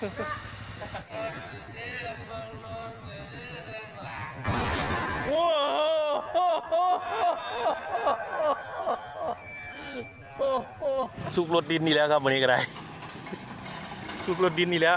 สุกรถดินนี่แล้วครับวันนี้ก็ได้ สุกรถดินนี่แล้ว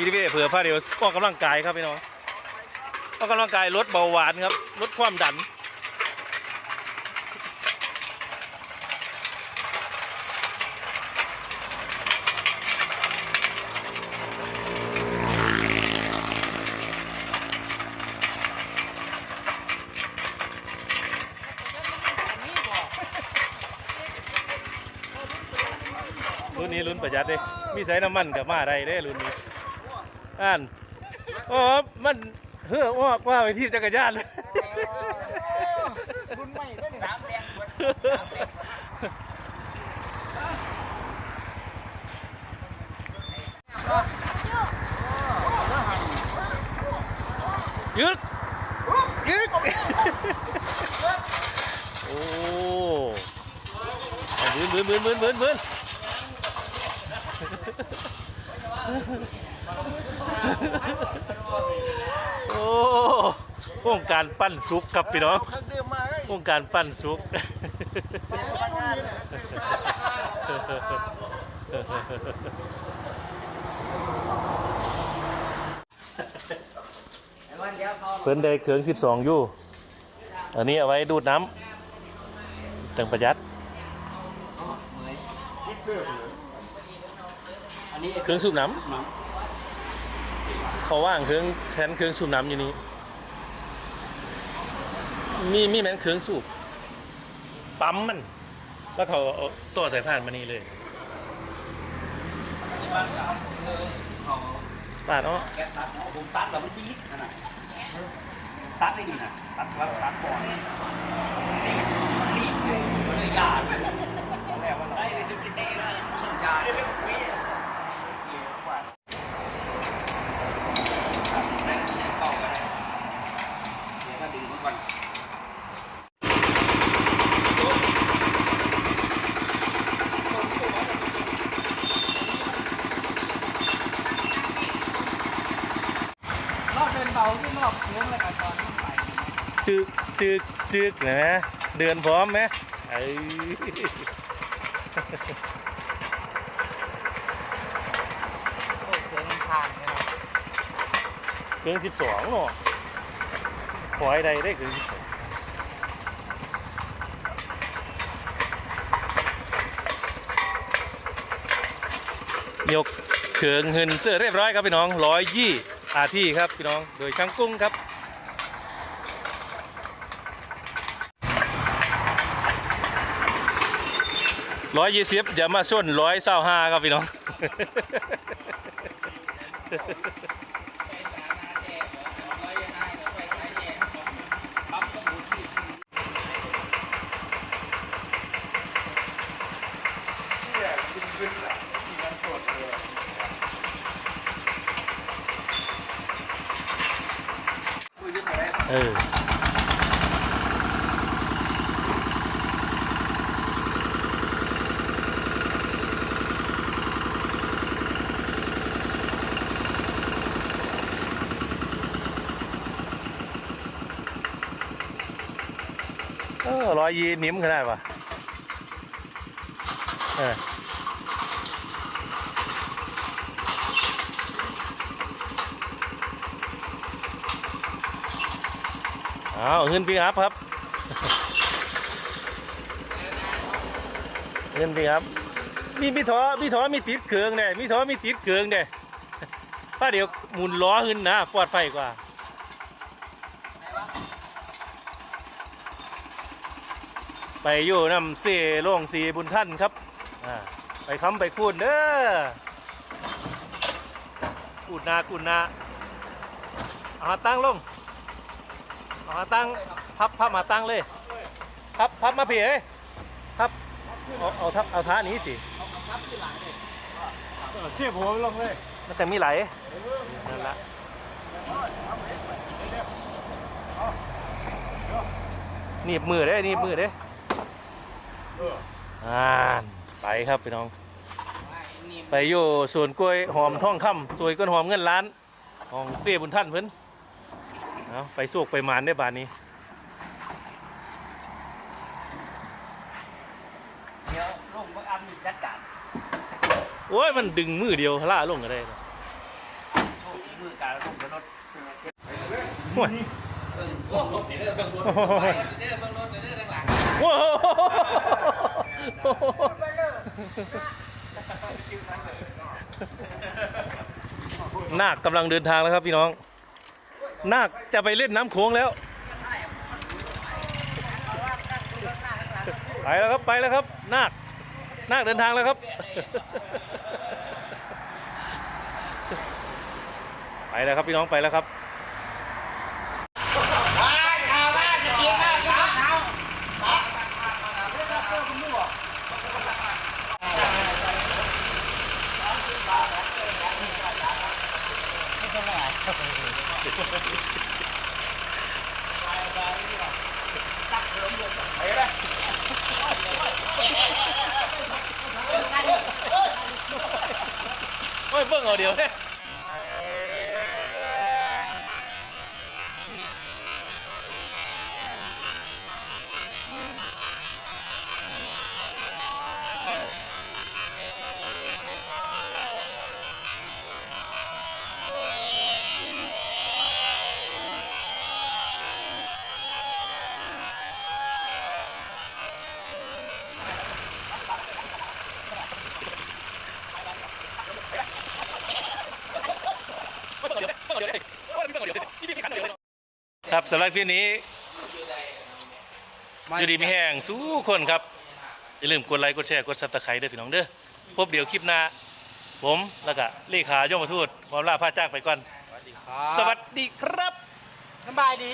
มีที่เผื่อผ้าเดียวออกกำลังกายครับพี่น้องออกกำลังกายลดเบาหวานครับลดความดันรุ่นนี้รุ่นประหยัดเด้มีใส่น้ำมันกับมาได้เด้รุ่นนี้ อ่านโอ้มันเฮ้อออกว่าไปที่จักรยานเลยรุ่นใหม่ก็สามแรงยึกยึกโอ้เอาบืนบืนบืนบืนบืน บืนโอ้วงการปั้นซุกครับพี่น้องเครื่องดื่มมาเลยวงการปั้นซุก เสียพนักงานเพิ่นได้เครื่อง12 อยู่ อันนี้เอาไว้ดูดน้ำจังประหยัด อันนี้เครื่องสูบน้น้ำ เขาว่างเครื่องแทนเครื่องสูบน้ำอยู่นี่มีมีแม้นเครื่องสูบปั๊มมัน แล้วเขาเอาต่อสายพานมานี่เลยำบ้านเราคือเขาปาดเนาะแกะตัดผมตัดแล้วมันดีดขนาดตัดได้ดีนะตัดแล้วตัดก่อนนี่นี่เลยยาเลยแล้วว่าได้เลยได้เลยส่งยาได้เลยวิเข้าไปได้เดี๋ยวถ้าดึงมันก่อน รอบเดินเบาขึ้นรอบโค้งเลยครับตอนขึ้นไป จึกจึกจึกนะ เดือนพร้อมไหมเอ้ยโอ้เครื่องผ่านเนี่ยเครื่องสิบสองเนาะขอให้ใดได้เครื่องสิบสองยกเครื่องหืนเสื้อเรียบร้อยครับพี่น้องร้อยยี่ อาที่ครับพี่น้องโดยช่างกุ้งครับร้อยยี่สิบอย่ามาส้นร้อยเศร้าห้าครับพี่น้อง เออเออร้อยยีนิ้มขนาดปะเออ อาเงินปีอัพครับเงินปีอัพมีมีท้อมีท้อมีติดเครื่องเด้มีท้อมีติดเครื่องเด้ถ้าเดี๋ยวหมุนล้อขึ้นนะปลอดภัยกว่าไปอยู่น้ำเสีโล่งสีบุญท่านครับไปค้ำไปคูดเด้อคูดนาคูดนาเอาตั้งลง เอามาตั้งพับพับมาตั้งเลยพับพับมาเพียเอ้ยพับเอาเอาทับเอาท้านี้สิเชี่ยผมลงเลยมันแต่มีไหลนั่นละหนีบมือได้หนีบมือได้อ่านไปครับพี่น้อง ไปอยู่สวนกล้วยหอมทองคำสวยก้นหอมเงินล้านของเสียบุญท่านเพิ่น เอาไปสวกไปหมานได้บานนี้เดี๋ยวลงบักอันมีจัดการโอ้ยมันดึงมือเดียวล่าลงก็ได้นะโชคดีมือการลงบนรถโอ้ยโอ้โหเดี๋ยวเบิ่งรถโอ้โหไปเดี๋ยวเบิ่งรถเดี๋ยวเบิ่งหลังโอ้โหนาคกำลังเดินทางแล้วครับพี่น้อง นาคจะไปเล่นน้ำโขงแล้ว ไปแล้วครับไปแล้วครับ นาคนาคเดินทางแล้วครับ ไปแล้วครับพี่น้องไปแล้วครับ โอ้ยเบิ่งเอาเดียวเนี่ย ครับสำหรับคลิปนี้ อยู่ดีมีแห้งสู้คนครับ อย่าลืมกดไลค์กดแชร์กดซับสไครต์ด้วยพี่น้องเด้อพบเดี๋ยวคลิปหน้า ผมแล้วก็เลขาย่อมมาทูตความล่าพาจ้างไปก่อน สวัสดีครับสวัสดีครับสบายดี